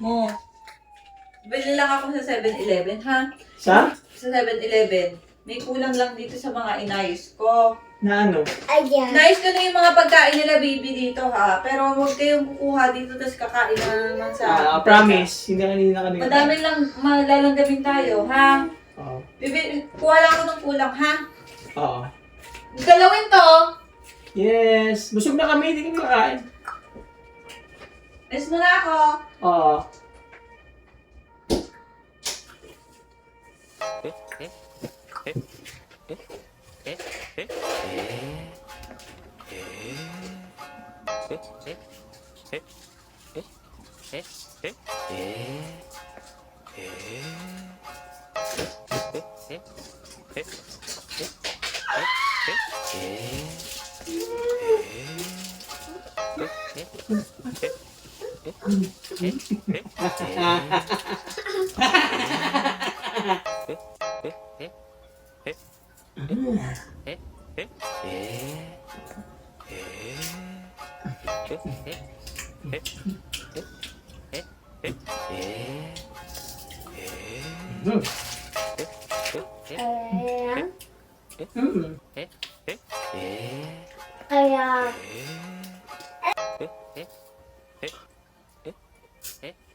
Mo. Bili lang ako sa 7-Eleven, ha? Sa? Sa 7-Eleven. May kulang lang dito sa mga inayos ko. Na ano? Ayan. Inayos ko na yung mga pagkain nila, baby, dito, ha? Pero huwag kayong kukuha dito, tapos kakain na naman sa... Ah, promise. Hindi na kanina kami. Madami lang malalanggabin tayo, ha? Oo. Bibi, kuha lang ako ng kulang, ha? Oo. Galawin to! Yes. Busog na kami. Hindi kami kakain. 哎，什么大哥？啊。Yeah. Hey, uh...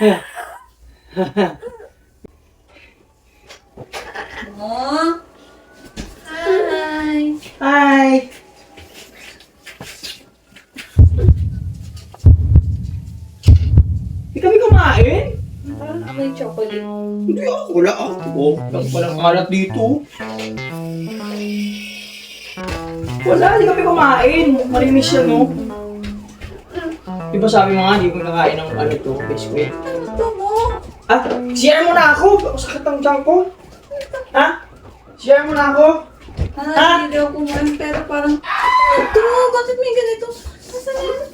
Mo. Hi. Hi! Hindi kami kumain? Parang amoy chocolate. Hindi ako. Wala ako. Oh, lang palang alat dito. Wala, hindi kami kumain. Marimis yan, no? Di ba sabi mo nga, hindi ko nakain ng ano to, biscuit. Mo? Ah, share mo na ako! Sakit ang tiyan ko. Ha? Share mo na ako? Ah, Ha? hindi daw kumain pero parang... Ito, bakit may ganito? Nasaan yan?